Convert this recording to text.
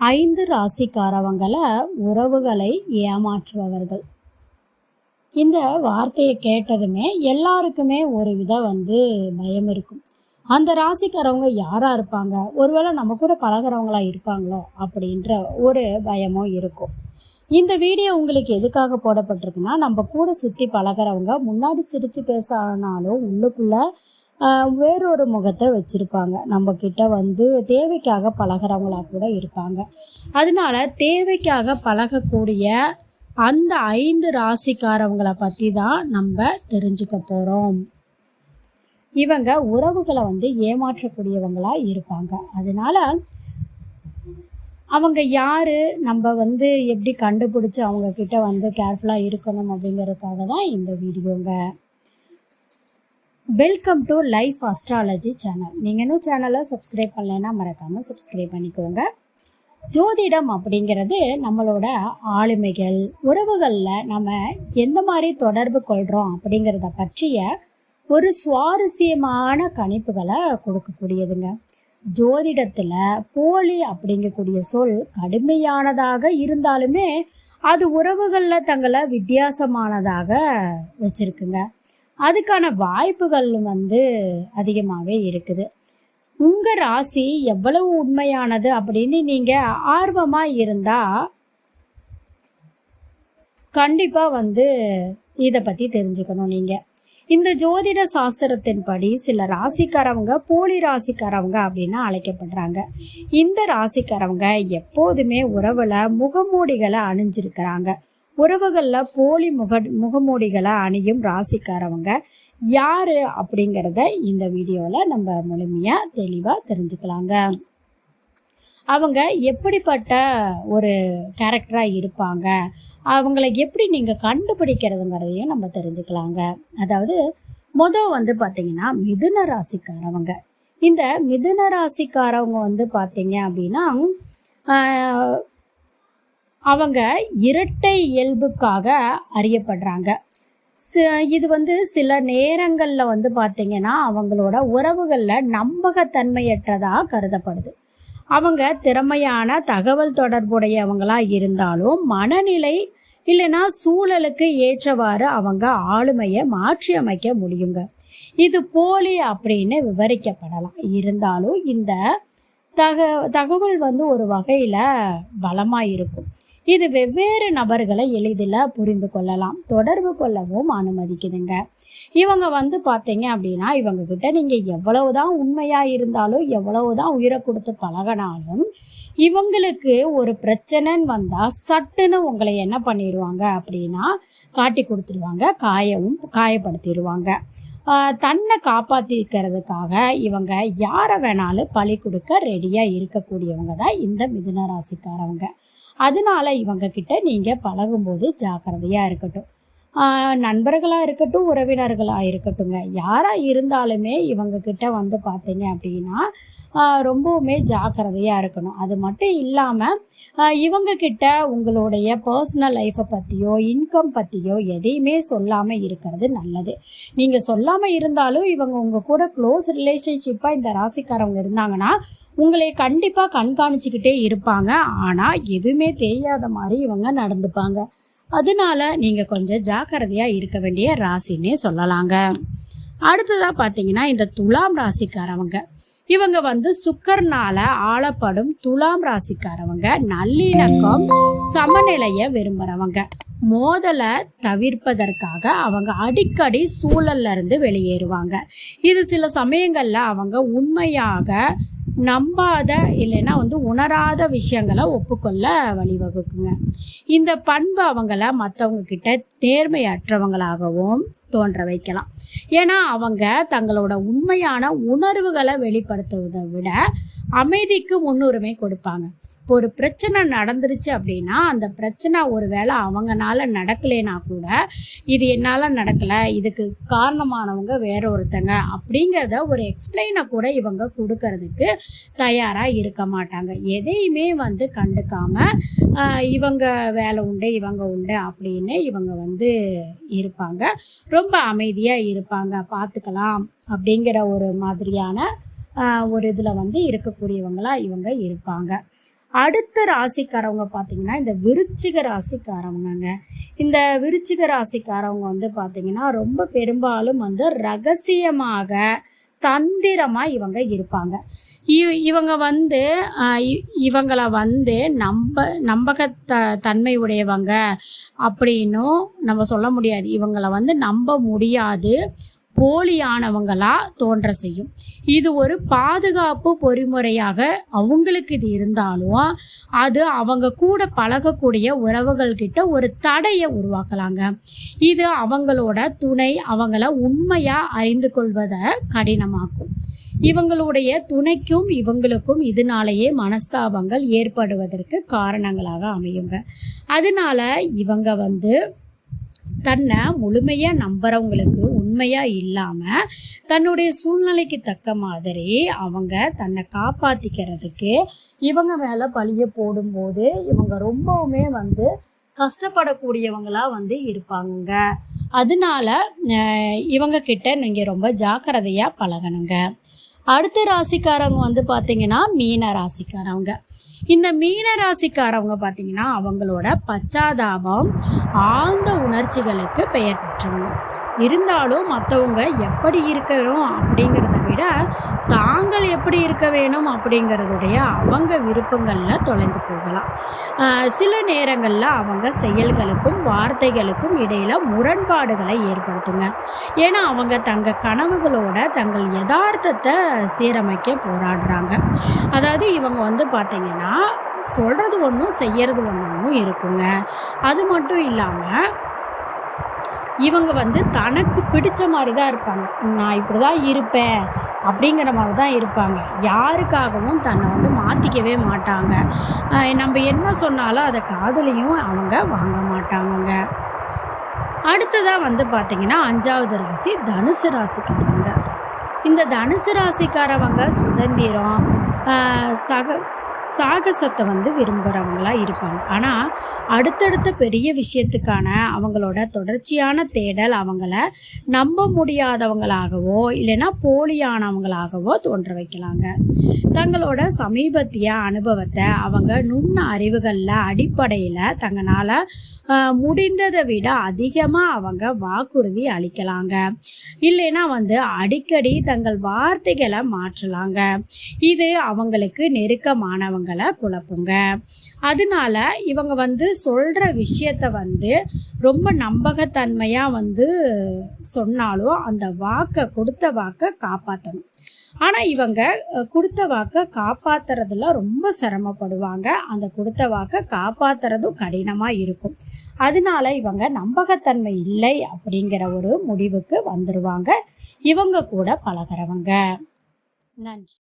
ஐந்து ராசிக்காரவங்களை உறவுகளை ஏமாற்றுபவர்கள். இந்த வார்த்தையை கேட்டதுமே எல்லாருக்குமே ஒரு வித வந்து பயம் இருக்கும். அந்த ராசிக்காரவங்க யாராக இருப்பாங்க? ஒருவேளை நம்ம கூட பழகிறவங்களா இருப்பாங்களோ? அப்படின்ற ஒரு பயமும் இருக்கும். இந்த வீடியோ உங்களுக்கு எதுக்காக போடப்பட்டிருக்குன்னா நம்ம கூட சுற்றி பழகிறவங்க முன்னாடி சிரித்து பேச ஆனாலும் உள்ளுக்குள்ளே வேறொரு முகத்தை வச்சுருப்பாங்க. நம்ம கிட்ட வந்து தேவைக்காக பழகிறவங்களா கூட இருப்பாங்க. அதனால தேவைக்காக பழகக்கூடிய அந்த ஐந்து ராசிக்காரவங்களை பற்றி தான் நம்ம தெரிஞ்சுக்க போகிறோம் இவங்க உறவுகளை வந்து ஏமாற்றக்கூடியவங்களாக இருப்பாங்க. அதனால அவங்க யாரு நம்ம வந்து எப்படி கண்டுபிடிச்சு அவங்க கிட்ட வந்து கேர்ஃபுல்லாக இருக்கணும் அப்படிங்கிறதுக்காக தான் இந்த வீடியோங்க. Welcome to life astrology channel நீங்கள் இன்னும் சேனலை சப்ஸ்கிரைப் பண்ணலைன்னா மறக்காமல் சப்ஸ்கிரைப் பண்ணிக்கோங்க. ஜோதிடம் அப்படிங்கிறது நம்மளோட ஆளுமைகள் உறவுகளில் நம்ம எந்த மாதிரி தொடர்பு கொள்கிறோம் அப்படிங்கிறத பற்றிய ஒரு சுவாரஸ்யமான கணிப்புகளை கொடுக்கக்கூடியதுங்க. ஜோதிடத்தில் போலி அப்படிங்கக்கூடிய சொல் கடுமையானதாக இருந்தாலுமே அது உறவுகளில் தங்களை வித்தியாசமானதாக வச்சுருக்குங்க. அதுக்கான வாய்ப்புகள் வந்து அதிகமாகவே இருக்குது. உங்கள் ராசி எவ்வளவு உண்மையானது அப்படின்னு நீங்கள் ஆர்வமாக இருந்தால் கண்டிப்பாக வந்து இதை பற்றி தெரிஞ்சுக்கணும் நீங்கள் இந்த ஜோதிட சாஸ்திரத்தின்படி சில ராசிக்காரவங்க போலி ராசிக்காரவங்க அப்படின்னு அழைக்கப்படுறாங்க. இந்த ராசிக்காரவங்க எப்போதுமே உறவில் முகமூடிகளை அணிஞ்சிருக்கிறாங்க. உறவுகளில் போலி முக முகமூடிகளை அணியும் ராசிக்காரவங்க யார் அப்படிங்கிறத இந்த வீடியோவில் நம்ம முழுமையாக தெளிவாக தெரிஞ்சுக்கலாங்க. அவங்க எப்படிப்பட்ட ஒரு கேரக்டராக இருப்பாங்க? அவங்கள எப்படி நீங்கள் கண்டுபிடிக்கிறதுங்கிறதையும் நம்ம தெரிஞ்சுக்கலாங்க. அதாவது மொதல் வந்து பார்த்தீங்கன்னா மிதுன ராசிக்காரவங்க. இந்த மிதுன ராசிக்காரவங்க வந்து பார்த்தீங்க அப்படின்னா அவங்க இரட்டை இயல்புக்காக அறியப்படுறாங்க. இது வந்து சில நேரங்களில் வந்து பார்த்தீங்கன்னா அவங்களோட உறவுகளில் நம்பகத்தன்மையற்றதாக கருதப்படுது. அவங்க திறமையான தகவல் தொடர்புடையவங்களாக இருந்தாலும் மனநிலை இல்லைன்னா சூழலுக்கு ஏற்றவாறு அவங்க ஆளுமையை மாற்றி அமைக்க முடியுங்க. இது போலி அப்படின்னு விவரிக்கப்படலாம். இருந்தாலும் இந்த தக தகவல் வந்து ஒரு வகையில் பலமாக இருக்கும். இது வெவ்வேறு நபர்களை எளிதில் புரிந்து கொள்ளலாம் தொடர்பு கொள்ளவும் அனுமதிக்குதுங்க. இவங்க வந்து பார்த்தீங்க அப்படின்னா இவங்க கிட்ட நீங்கள் எவ்வளவுதான் உண்மையாக இருந்தாலும் எவ்வளவுதான் உயிரை கொடுத்து பழகினாலும் இவங்களுக்கு ஒரு பிரச்சனைன்னு வந்தால் சட்டுன்னு உங்களை என்ன பண்ணிடுவாங்க அப்படின்னா காட்டி கொடுத்துருவாங்க காயவும் காயப்படுத்திடுவாங்க தன்னை காப்பாற்றிக்கிறதுக்காக இவங்க யாரை வேணாலும் பழி கொடுக்க ரெடியாக இருக்கக்கூடியவங்க தான் இந்த மிதுன ராசிக்காரவங்க அதனால இவங்க கிட்ட நீங்கள் பழகும்போது ஜாக்கிரதையாக இருக்கட்டும். நண்பர்களாக இருக்கட்டும் உறவினர்களாக இருக்கட்டுங்க யாராக இருந்தாலுமே இவங்கக்கிட்ட வந்து பார்த்தீங்க அப்படின்னா ரொம்பவுமே ஜாக்கிரதையாக இருக்கணும். அது மட்டும் இல்லாமல் இவங்கக்கிட்ட உங்களுடைய பர்சனல் லைஃப்பை பற்றியோ இன்கம் பற்றியோ எதையுமே சொல்லாமல் இருக்கிறது நல்லது. நீங்கள் சொல்லாமல் இருந்தாலும் இவங்க உங்கள் கூட க்ளோஸ் ரிலேஷன்ஷிப்பாக இந்த ராசிக்காரவங்க இருந்தாங்கன்னா உங்களை கண்டிப்பாக கண்காணிச்சுக்கிட்டே இருப்பாங்க. ஆனால் எதுவுமே தெரியாத மாதிரி இவங்க நடந்துப்பாங்க. அதனால நீங்கள் கொஞ்சம் ஜாக்கிரதையாக இருக்க வேண்டிய ராசின்னே சொல்லலாங்க. அடுத்ததாக பார்த்தீங்கன்னா இந்த துலாம் ராசிக்காரவங்க. இவங்க வந்து சுக்கர்னால ஆளப்படும் துலாம் ராசிக்காரவங்க. நல்லிணக்கம் சமநிலையை விரும்புகிறவங்க மோதலை தவிர்ப்பதற்காக அவங்க அடிக்கடி சூழல்ல இருந்து வெளியேறுவாங்க. இது சில சமயங்களில் அவங்க உண்மையாக நம்பாத இல்லைன்னா வந்து உணராத விஷயங்களை ஒப்புக்கொள்ள வழிவகுக்குங்க. இந்த பண்பு அவங்கள மற்றவங்க கிட்ட நேர்மையற்றவங்களாகவும் தோன்ற வைக்கலாம். ஏன்னா அவங்க தங்களோட உண்மையான உணர்வுகளை வெளிப்படுத்துவதை விட அமைதிக்கு முன்னுரிமை கொடுப்பாங்க. இப்போ ஒரு பிரச்சனை நடந்துருச்சு அப்படின்னா அந்த பிரச்சனை ஒருவேளை அவங்கனால நடக்கலைன்னா கூட இது என்னால் நடக்கலை இதுக்கு காரணமானவங்க வேற ஒருத்தங்க அப்படிங்கிறத ஒரு எக்ஸ்பிளைனை கூட இவங்க கொடுக்கறதுக்கு தயாராக இருக்க மாட்டாங்க. எதையுமே வந்து கண்டுக்காமல் இவங்க வேலை உண்டு இவங்க உண்டு அப்படின்னு இவங்க வந்து இருப்பாங்க. ரொம்ப அமைதியாக இருப்பாங்க. பார்த்துக்கலாம் அப்படிங்கிற ஒரு மாதிரியான ஒரு இதில் வந்து இருக்கக்கூடியவங்களாக இவங்க இருப்பாங்க. அடுத்த ராசிக்காரவங்க பார்த்தீங்கன்னா இந்த விருச்சிக ராசிக்காரவங்கங்க. இந்த விருச்சிக ராசிக்காரவங்க வந்து பார்த்தீங்கன்னா ரொம்ப பெரும்பாலும் வந்து ரகசியமாக தந்திரமாக இவங்க இருப்பாங்க. இவ் இவங்க வந்து இவங்களை வந்து நம்ப நம்பகத்த தன்மை உடையவங்க அப்படின்னும் நம்ம சொல்ல முடியாது. இவங்களை வந்து நம்ப முடியாது. போலியானவங்களா தோன்ற செய்யும். இது ஒரு பாதுகாப்பு பொறிமுறையாக அவங்களுக்கு இது இருந்தாலும் அது அவங்க கூட பழகக்கூடிய உறவுகள் கிட்ட ஒரு தடையை உருவாக்கலாங்க. இது அவங்களோட துணை அவங்கள உண்மையா அறிந்து கொள்வதை கடினமாக்கும். இவங்களுடைய துணைக்கும் இவங்களுக்கும் இதனாலேயே மனஸ்தாபங்கள் ஏற்படுவதற்கு காரணங்களாக அமையுங்க. அதனால இவங்க வந்து தன்னை முழுமையாக நம்புறவங்களுக்கு உண்மையாக இல்லாமல் தன்னுடைய சூழ்நிலைக்கு தக்க மாதிரி அவங்க தன்னை காப்பாற்றிக்கிறதுக்கு இவங்க மேலே பழியை போடும்போது இவங்க ரொம்பவுமே வந்து கஷ்டப்படக்கூடியவங்களாக வந்து இருப்பாங்க அதனால இவங்கக்கிட்ட இவங்க கிட்ட நீங்கள் ரொம்ப ஜாக்கிரதையாக பழகணுங்க. அடுத்த ராசிக்காரவங்க வந்து பார்த்தீங்கன்னா மீன ராசிக்காரவங்க இந்த மீன ராசிக்காரவங்க பார்த்தீங்கன்னா அவங்களோட பச்சாதாபம் ஆழ்ந்த உணர்ச்சிகளுக்கு பெயர் பெற்றவங்க. இருந்தாலும் மற்றவங்க எப்படி இருக்கணும் அப்படிங்கிறத விட தாங்கள் எப்படி இருக்க வேணும் அப்படிங்கிறதுடைய அவங்க விருப்பங்களில் தொலைந்து போகலாம். சில நேரங்களில் அவங்க செயல்களுக்கும் வார்த்தைகளுக்கும் இடையில் முரண்பாடுகளை ஏற்படுத்துங்க. ஏன்னா அவங்க தங்க கனவுகளோட தங்கள் யதார்த்தத்தை சீரமைக்க போராடுறாங்க. அதாவது இவங்க வந்து பார்த்திங்கன்னா சொல்கிறது ஒன்றும் செய்யறது ஒன்றும் இருக்குங்க. அது மட்டும் இல்லாமல் இவங்க வந்து தனக்கு பிடிச்ச மாதிரி தான் இருப்பாங்க. நான் இப்படி தான் இருப்பேன் அப்படிங்கிற மாதிரி தான் இருப்பாங்க. யாருக்காகவும் தன்னை வந்து மாற்றிக்கவே மாட்டாங்க. நம்ம என்ன சொன்னாலும் அதை காதலையும் அவங்க வாங்க மாட்டாங்கங்க. அடுத்ததாக வந்து பார்த்திங்கன்னா அஞ்சாவது ராசி தனுசு ராசிக்காரவங்க இந்த தனுசு ராசிக்காரவங்க சுதந்திரம் சக சாகசத்தை வந்து விரும்புகிறவங்களா இருப்பாங்க. ஆனால் அடுத்தடுத்த பெரிய விஷயத்துக்கான அவங்களோட தொடர்ச்சியான தேடல் அவங்கள நம்ப முடியாதவங்களாகவோ இல்லைன்னா போலியானவங்களாகவோ தோன்ற வைக்கலாங்க. தங்களோட சமீபத்திய அனுபவத்தை அவங்க நுண்ண அறிவுகளில் அடிப்படையில் தங்களால் முடிந்ததை விட அதிகமாக அவங்க வாக்குறுதி அளிக்கலாங்க. இல்லைன்னா வந்து அடிக்கடி தங்கள் வார்த்தைகளை மாற்றலாங்க. இது அவங்களுக்கு நெருக்கமானவங்க நெருக்கமானவங்களை குழப்புங்க. அதனால இவங்க வந்து சொல்கிற விஷயத்த வந்து ரொம்ப நம்பகத்தன்மையாக வந்து சொன்னாலும் அந்த வாக்கை கொடுத்த வாக்கை காப்பாற்றணும் ஆனால் இவங்க கொடுத்த வாக்கை காப்பாத்துறதுல ரொம்ப சிரமப்படுவாங்க. அந்த கொடுத்த வாக்கை காப்பாத்துறதும் கடினமாக இருக்கும். அதனால இவங்க நம்பகத்தன்மை இல்லை அப்படிங்கிற ஒரு முடிவுக்கு வந்துடுவாங்க இவங்க கூட பழகிறவங்க. நன்றி.